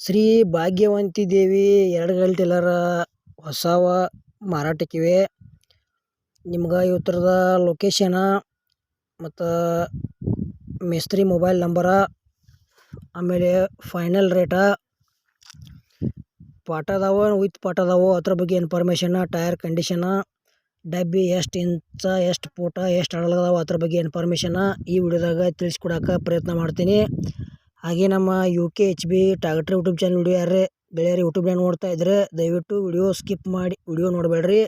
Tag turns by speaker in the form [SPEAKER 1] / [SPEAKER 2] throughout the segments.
[SPEAKER 1] ಶ್ರೀ ಭಾಗ್ಯವಂತಿ ದೇವಿ ಎರಡು ಗಂಟೆಲರ ಹೊಸಾವ ಮಾರಾಟಕ್ಕಿವೆ. ನಿಮ್ಗೆ ಇವತ್ರದ ಲೊಕೇಶನ ಮತ್ತು ಮೇಸ್ತ್ರಿ ಮೊಬೈಲ್ ನಂಬರ ಆಮೇಲೆ ಫೈನಲ್ ರೇಟ ಪಾಠ ಅದಾವ ವಿತ್ ಪಾಠ ಅದ್ರ ಬಗ್ಗೆ ಇನ್ಫಾರ್ಮೇಷನ್ನ ಟಯರ್ ಕಂಡೀಷನ ಡಬ್ಬಿ ಎಷ್ಟು ಇಂಚ, ಎಷ್ಟು ಫೂಟ ಎಷ್ಟು ಅಗಲ ಅದ್ರ ಬಗ್ಗೆ ಇನ್ಫಾರ್ಮೇಷನ್ ಈ ವಿಡಿಯೋದಾಗ ತಿಳಿಸ್ಕೊಡಕ್ಕೆ ಪ್ರಯತ್ನ ಮಾಡ್ತೀನಿ. ಹಾಗೆ ನಮ್ಮ ಯು ಕೆ ಎಚ್ ಬಿ ಟಾಗಟ್ರಿ ಯೂಟ್ಯೂಬ್ ಚಾನಲ್ ವಿಡಿಯೋ ಯಾರೇ ಗೆಳೆಯರು ಯೂಟ್ಯೂಬ್ನಾಗ ನೋಡ್ತಾ ಇದ್ರೆ ದಯವಿಟ್ಟು ವಿಡಿಯೋ ಸ್ಕಿಪ್ ಮಾಡಿ, ವಿಡಿಯೋ ನೋಡಬೇಡ್ರಿ.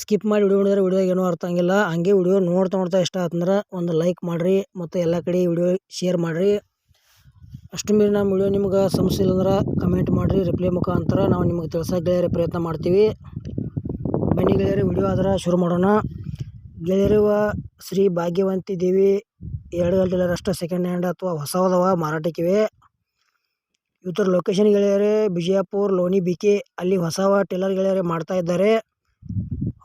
[SPEAKER 1] ಸ್ಕಿಪ್ ಮಾಡಿ ವಿಡಿಯೋ ನೋಡಿದ್ರೆ ವಿಡಿಯೋದಾಗ ಏನೂ ಅರ್ಥ ಆಗಿಲ್ಲ. ಹಂಗೆ ವಿಡಿಯೋ ನೋಡ್ತಾ ನೋಡ್ತಾ ಇಷ್ಟ ಆತಂದ್ರೆ ಒಂದು ಲೈಕ್ ಮಾಡಿರಿ ಮತ್ತು ಎಲ್ಲ ಕಡೆ ವಿಡಿಯೋ ಶೇರ್ ಮಾಡಿರಿ. ಅಷ್ಟು ಮೀರಿ ನಮ್ಮ ವಿಡಿಯೋ ನಿಮ್ಗೆ ಸಮಸ್ಯೆ ಇಲ್ಲಂದ್ರೆ ಕಮೆಂಟ್ ಮಾಡಿರಿ ರಿಪ್ಲೈ ಮುಖಾಂತರ ನಾವು ನಿಮಗೆ ತಿಳಿಸೋಕೆ ಪ್ರಯತ್ನ ಮಾಡ್ತೀವಿ. ಬನ್ನಿ ಗೆಳೆಯರೆ ವಿಡಿಯೋ ಆದ್ರೆ ಶುರು ಮಾಡೋಣ. ಗೆಳೆಯರುವ ಶ್ರೀ ಭಾಗ್ಯವಂತಿ ದೇವಿ ಎರಡು ಗಂಟೆ ಅಷ್ಟು ಸೆಕೆಂಡ್ ಹ್ಯಾಂಡ್ ಅಥವಾ ಹೊಸವದವ ಮಾರಾಟಕ್ಕಿವೆ. ಇವತ್ತರ ಲೊಕೇಶನ್ ಗೆಳೆಯರೆ ಬಿಜಯಪುರ್ ಲೋನಿ ಬಿಕೆ ಅಲ್ಲಿ ಹೊಸವ ಟೇಲರ್ ಗೆಳೆಯರೆ ಮಾಡ್ತಾ ಇದ್ದಾರೆ.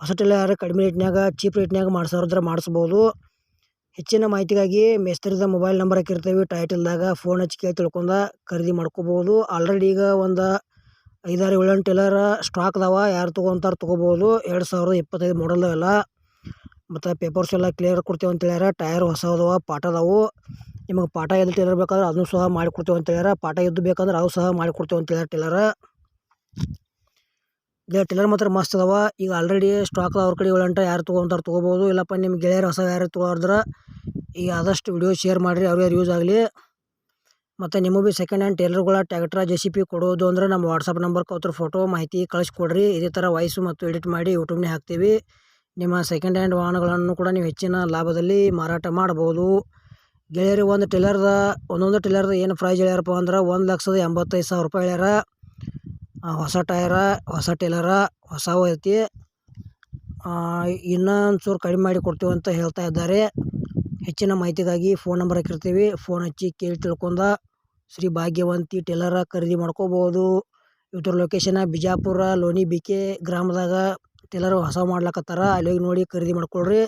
[SPEAKER 1] ಹೊಸ ಟೈಲರ್ ಕಡಿಮೆ ರೇಟ್ನಾಗ ಚೀಪ್ ರೇಟ್ನಾಗ ಮಾಡಿಸೋದ್ರ ಮಾಡಿಸ್ಬೋದು ಹೆಚ್ಚಿನ ಮಾಹಿತಿಗಾಗಿ ಮೇಸ್ತ್ರಿದ ಮೊಬೈಲ್ ನಂಬರ್ ಹಾಕಿರ್ತೀವಿ. ಟೈಟಲ್ದಾಗ ಫೋನ್ ಹಚ್ಚಿ ಕೇಳಿ ತಿಳ್ಕೊಂಡ ಖರೀದಿ ಮಾಡ್ಕೋಬೋದು ಆಲ್ರೆಡಿ ಈಗ ಒಂದು ಐದಾರು ಏಳೆಂಟು ಟಿಲ್ಲರ ಸ್ಟಾಕ್ ಅದಾವ ಯಾರು ತೊಗೊಂತಾರೆ ತೊಗೋಬೋದು. ಎರಡು ಸಾವಿರದ ಇಪ್ಪತ್ತೈದು ಮಾಡಲ್ ಎಲ್ಲ ಮತ್ತು ಪೇಪರ್ಸ್ ಎಲ್ಲ ಕ್ಲಿಯರ್ ಕೊಡ್ತೀವಿ ಅಂತ ಹೇಳ್ಯಾರ. ಟೈರ್ ಹೊಸ ಅದಾವ ಪಾಠ ಅದಾವು. ನಿಮಗೆ ಪಾಠ ಎಲ್ಲಿ ಟೇಲರ್ ಬೇಕಾದ್ರೆ ಅದನ್ನು ಸಹ ಮಾಡಿಕೊಡ್ತೀವಿ ಅಂತ ಹೇಳ್ಯಾರ. ಪಾಠ ಎದ್ದು ಬೇಕಂದ್ರೆ ಅವು ಸಹ ಮಾಡಿಕೊಡ್ತೀವಿ ಅಂತ ಹೇಳ್ಯಾರ ಟೇಲರ ಇಲ್ಲ ಟೇಲರ್ ಮಾತ್ರ ಮಸ್ತ್ ಅದಾವ. ಈಗ ಆಲ್ರೆಡಿ ಸ್ಟಾಕ್ ಅವ್ರ ಕಡೆ ಏಳೆಂಟು, ಯಾರು ತೊಗೊಂತಾರೆ ತೊಗೋಬೋದು. ಇಲ್ಲಪ್ಪ ನಿಮ್ಮ ಗೆಳೆಯರು ಹೊಸ ಯಾರು ತೊಗೊಂಡ್ರೆ ಈಗ ಆದಷ್ಟು ವಿಡಿಯೋ ಶೇರ್ ಮಾಡಿರಿ ಯಾರು ಯೂಸ್ ಆಗಲಿ. ಮತ್ತು ನಿಮಗೆ ಭೀ ಸೆಕೆಂಡ್ ಹ್ಯಾಂಡ್ ಟೇಲರ್ಗಳ ಟ್ಯಾಕ್ಟ್ರ ಜೆ ಸಿ ಪಿ ಕೊಡೋದು ಅಂದ್ರೆ ನಮ್ಮ ವಾಟ್ಸಪ್ ನಂಬರ್ಗೆ ಅವ್ರ ಫೋಟೋ ಮಾಹಿತಿ ಕಳಿಸ್ಕೊಡ್ರಿ. ಇದೇ ಥರ ವಾಯ್ಸು ಮತ್ತು ಎಡಿಟ್ ಮಾಡಿ ಯೂಟ್ಯೂಬ್ನೇ ಹಾಕ್ತೀವಿ. ನಿಮ್ಮ ಸೆಕೆಂಡ್ ಹ್ಯಾಂಡ್ ವಾಹನಗಳನ್ನು ಕೂಡ ನೀವು ಹೆಚ್ಚಿನ ಲಾಭದಲ್ಲಿ ಮಾರಾಟ ಮಾಡ್ಬೋದು. ಗೆಳೆಯರಿ, ಒಂದು ಟೇಲರ್ದ, ಒಂದೊಂದು ಟೇಲರ್ದ ಏನು ಪ್ರೈಸ್ ಹೇಳ್ಯಾರಪ್ಪ ಅಂದ್ರೆ ಒಂದು ಲಕ್ಷದ ಎಂಬತ್ತೈದು ಸಾವಿರ ರೂಪಾಯಿ ಹೇಳ್ಯಾರ. ಹೊಸ ಟೈರ ಹೊಸ ಟೇಲರ, ಹೊಸ ಐತಿ ಇನ್ನೊಂದು ಚೂರು ಕಡಿಮೆ ಮಾಡಿ ಕೊಡ್ತೀವಿ ಅಂತ ಹೇಳ್ತಾ ಇದ್ದಾರೆ. ಹೆಚ್ಚಿನ ಮಾಹಿತಿಗಾಗಿ ಫೋನ್ ನಂಬರ್ ಹಾಕಿರ್ತೀವಿ. ಫೋನ್ ಹಚ್ಚಿ ಕೇಳಿ ತಿಳ್ಕೊಂಡ ಶ್ರೀ ಭಾಗ್ಯವಂತಿ ಟೇಲರ ಖರೀದಿ ಮಾಡ್ಕೋಬೋದು. ಇವ್ರ ಲೊಕೇಶನ ಬಿಜಾಪುರ ಲೋಣಿ ಬಿ ಕೆ ಗ್ರಾಮದಾಗ ಟೇಲರ್ ಹೊಸ ಮಾಡ್ಲಕತ್ತಾರ. ಅಲ್ಲಿ ಹೋಗಿ ನೋಡಿ ಖರೀದಿ ಮಾಡ್ಕೊಳ್ರಿ.